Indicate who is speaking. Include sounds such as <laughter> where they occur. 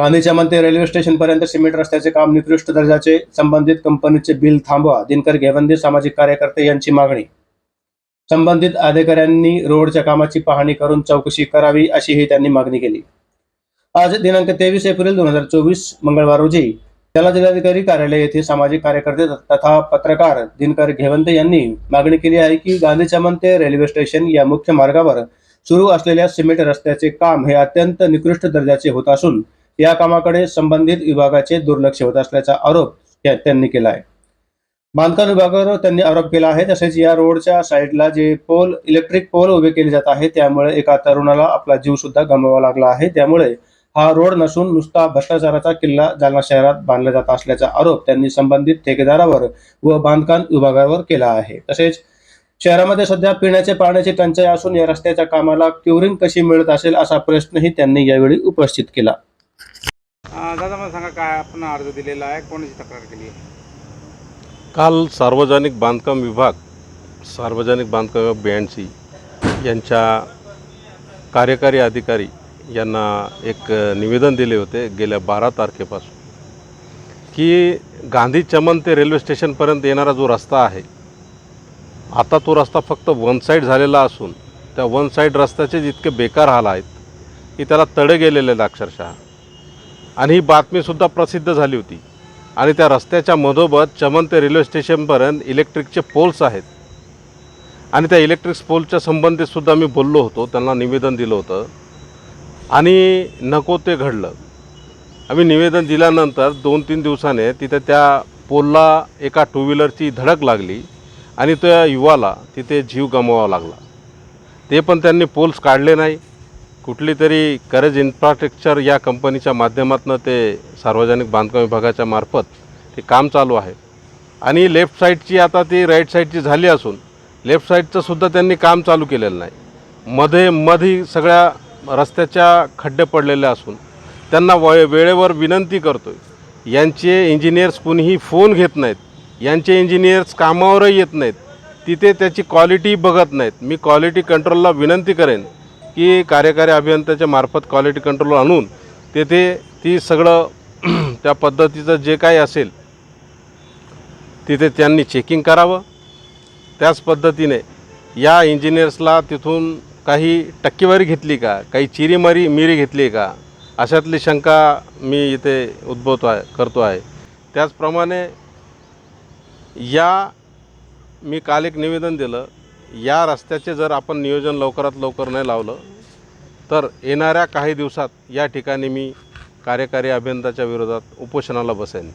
Speaker 1: Gandhi Chaman railway स्टेशनपर्यंत cement रस्त्याचे काम निकृष्ट दर्जाचे संबंधित कंपनीचे बिल थांबवा दिनकर घेवंदे सामाजिक कार्यकर्ते यांची मागणी. संबंधित अधिकाऱ्यांनी रोडच्या कामाची पाहणी करून चौकशी करावी अशीही त्यांनी मागणी केली. आज दिनांक तेवीस एप्रिल दोन हजार चोवीस मंगळवार रोजी त्याला जिल्हाधिकारी कार्यालय येथे सामाजिक कार्यकर्ते तथा पत्रकार दिनकर घेवंते यांनी मागणी केली आहे की गांधी चमन ते रेल्वे स्टेशन या मुख्य मार्गावर सुरू असलेल्या सिमेंट रस्त्याचे काम हे अत्यंत निकृष्ट दर्जाचे होत असून या कामाकडे संबंधित विभागाचे दुर्लक्ष होत असल्याचा आरोप त्यांनी केला आहे. बांधकाम विभागावर त्यांनी आरोप केला आहे. तसेच या रोडच्या साईडला जे पोल इलेक्ट्रिक पोल उभे केले जात आहे त्यामुळे एका तरुणाला आपला जीव सुद्धा गमवावा लागला आहे. त्यामुळे हा रोड नसून नुसता भ्रष्टाचाराचा किल्ला जालना शहरात बांधला जात असल्याचा आरोप त्यांनी संबंधित ठेकेदारावर व बांधकाम विभागावर केला आहे. तसेच शहरामध्ये सध्या पिण्याचे पाण्याची टंचाई असून या रस्त्याच्या कामाला क्युरिंग कशी मिळत असेल असा प्रश्नही त्यांनी यावेळी उपस्थित केला.
Speaker 2: दादा मला सांगा काय आपण अर्ज दिलेला आहे? कोणाची तक्रार केली आहे?
Speaker 3: काल सार्वजनिक बांधकाम विभाग सार्वजनिक बांधकाम विभाग ब्याऐंशी यांच्या कार्यकारी अधिकारी यांना एक निवेदन दिले होते गेल्या बारा तारखेपासून की गांधी चमन ते रेल्वे स्टेशनपर्यंत येणारा जो रस्ता आहे आता तो रस्ता फक्त वन साईड झालेला असून त्या वन साईड रस्त्याचे जितके बेकार हाल आहेत की त्याला तडे गेलेले आहेत अक्षरशः. आणि ही बातमीसुद्धा प्रसिद्ध झाली होती. आणि त्या रस्त्याच्या मधोमध चमन ते रेल्वे स्टेशनपर्यंत इलेक्ट्रिकचे पोल्स आहेत. आणि त्या इलेक्ट्रिक पोलच्या संबंधितसुद्धा मी बोललो होतो त्यांना निवेदन दिलं होतं. आणि नको ते घडलं. आम्ही निवेदन दिल्यानंतर दोन तीन दिवसाने तिथे त्या पोलला एका टू व्हीलरची धडक लागली आणि त्या युवाला तिथे जीव गमवावा लागला. ते पण त्यांनी पोल्स काढले नाही. कुठली तरी करेज इन्फ्रास्ट्रक्चर या कंपनीच्या माध्यमातून ते सार्वजनिक बांधकाम विभागाच्या मार्फत ते काम चालू आहे. आणि लेफ्ट साईडची आता ती राईट साईडची झाली असून लेफ्ट साईडचंसुद्धा त्यांनी काम चालू केलेलं नाही. मध्ये मध्ये सगळ्या रस्त्याच्या खड्डे पडलेले असून त्यांना व वेळेवर विनंती करतो आहे यांचे इंजिनियर्स कुणीही फोन घेत नाहीत. यांचे इंजिनियर्स कामावरही येत नाहीत. तिथे त्याची क्वालिटी बघत नाहीत. मी क्वालिटी कंट्रोलला विनंती करेन की कार्यकारी अभियंत्याच्या मार्फत क्वालिटी कंट्रोल आणून तेथे ती सगळं <clears throat> त्या पद्धतीचं जे काही असेल तिथे त्यांनी चेकिंग करावं. त्याच पद्धतीने या इंजिनियर्सला तिथून काही टक्केवारी घेतली का? काही चिरीमारी मिरी घेतली का? अशातली शंका मी इथे उद्भवतो आहे करतो आहे. त्याचप्रमाणे या मी काल एक निवेदन दिलं या रस्त्याचे जर आपण नियोजन लवकरात लवकर नाही लावलं तर येणाऱ्या काही दिवसात या ठिकाणी मी कार्यकारी अभियंताच्या विरोधात उपोषणाला बसेन.